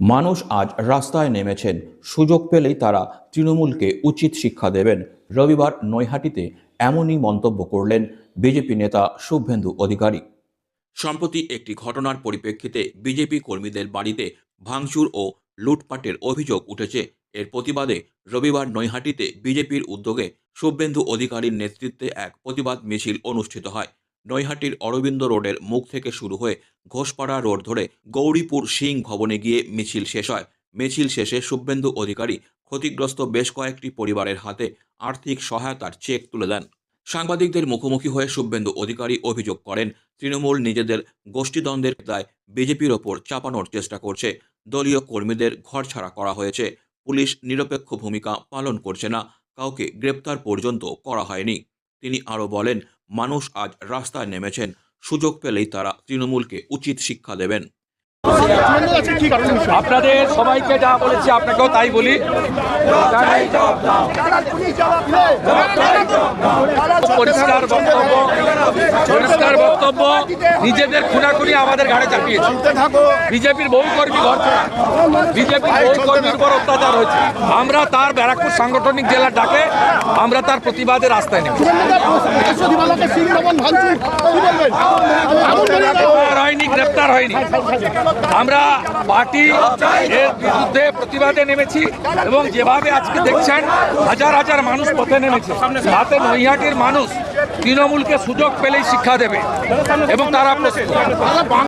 মানুষ আজ রাস্তায় নেমেছেন। সুযোগ পেলেই তারা তৃণমূলকে উচিত শিক্ষা দেবেন। রবিবার নৈহাটিতে এমনই মন্তব্য করলেন বিজেপি নেতা শুভেন্দু অধিকারী। সম্প্রতি একটি ঘটনার পরিপ্রেক্ষিতে বিজেপি কর্মীদের বাড়িতে ভাঙচুর ও লুটপাটের অভিযোগ উঠেছে। এর প্রতিবাদে রবিবার নৈহাটিতে বিজেপির উদ্যোগে শুভেন্দু অধিকারীর নেতৃত্বে এক প্রতিবাদ মিছিল অনুষ্ঠিত হয়। নৈহাটির অরবিন্দ রোডের মুখ থেকে শুরু হয়ে ঘোষপাড়া রোড ধরে গৌরীপুর সিং ভবনে গিয়ে মিছিল শেষ হয়। মিছিল শেষে শুভেন্দু অধিকারী ক্ষতিগ্রস্ত বেশ কয়েকটি পরিবারের হাতে আর্থিক সহায়তার চেক তুলে দেন। সাংবাদিকদের মুখোমুখি হয়ে শুভেন্দু অধিকারী অভিযোগ করেন, তৃণমূল নিজেদের গোষ্ঠীদ্বন্দ্বের দায় বিজেপির ওপর চাপানোর চেষ্টা করছে। দলীয় কর্মীদের ঘরছাড়া করা হয়েছে। পুলিশ নিরপেক্ষ ভূমিকা পালন করছে না। কাউকে গ্রেপ্তার পর্যন্ত করা হয়নি। তিনি আরও বলেন মানুষ আজ রাস্তায় নেমেছেন সুযোগ পেলেই তারা তৃণমূলকে উচিত শিক্ষা দেবেন আপনাদের সবাইকে যা বলেছি আপনাকেও তাই বলি পরিষ্কার বক্তব্য পরিষ্কার বক্তব্য, নিজেদের খুনাখুনি আমাদের ঘাড়ে চাপিয়েছে। বিজেপির বহু কর্মী ঘর বিজেপির বহু কর্মীর উপর অত্যাচার হয়েছে। আমরা তার ব্যারাকপুর সাংগঠনিক জেলার ডাকে, আমরা তার প্রতিবাদের রাস্তায় গ্রেপ্তার হয়নি। আমরা পার্টি এর বিরুদ্ধে প্রতিবাদে নেমেছি এবং যেভাবে আজকে দেখছেন, হাজার হাজার মানুষ পথে নেমেছে। তাতে নৈহাটির মানুষ তৃণমূলকে সুযোগ পেলেই শিক্ষা দেবে এবং তারা